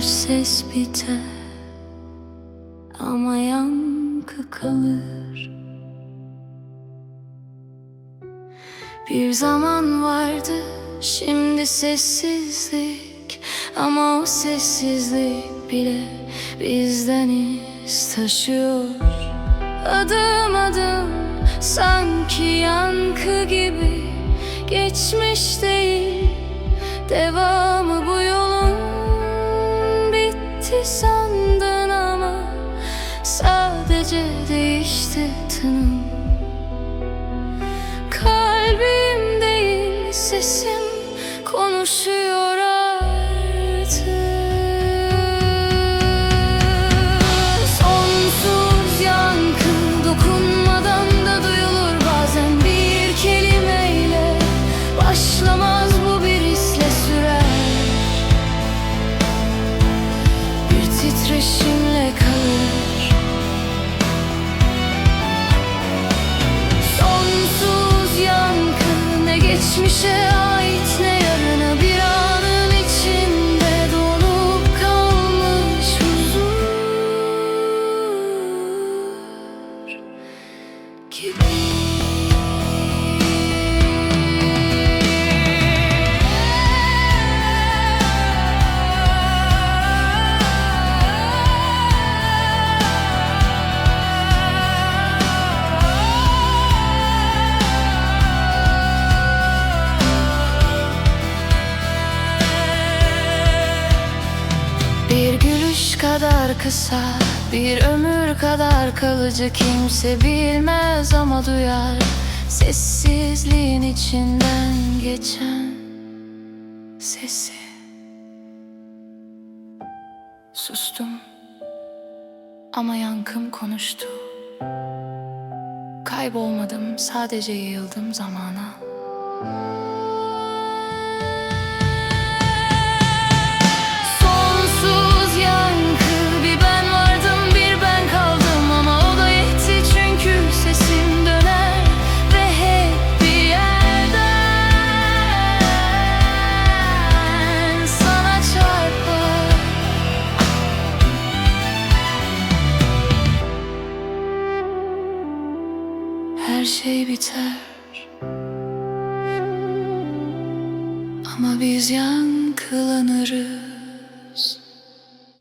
ses biter Ama yankı kalır. Bir zaman vardı şimdi sessizlik. Ama o sessizlik bile bizden iz taşıyor. Adım adım sanki yankı gibi Geçmiş değil. Devamı sadece değişti tınım. Kalbim değil sesim konuşuyor Bir gülüş kadar kısa Bir ömür kadar kalıcı Kimse bilmez ama duyar. Sessizliğin içinden geçen Sesi. Sustum Ama yankım konuştu. Kaybolmadım sadece yayıldım zamana Her şey biter. Ama biz yankılanırız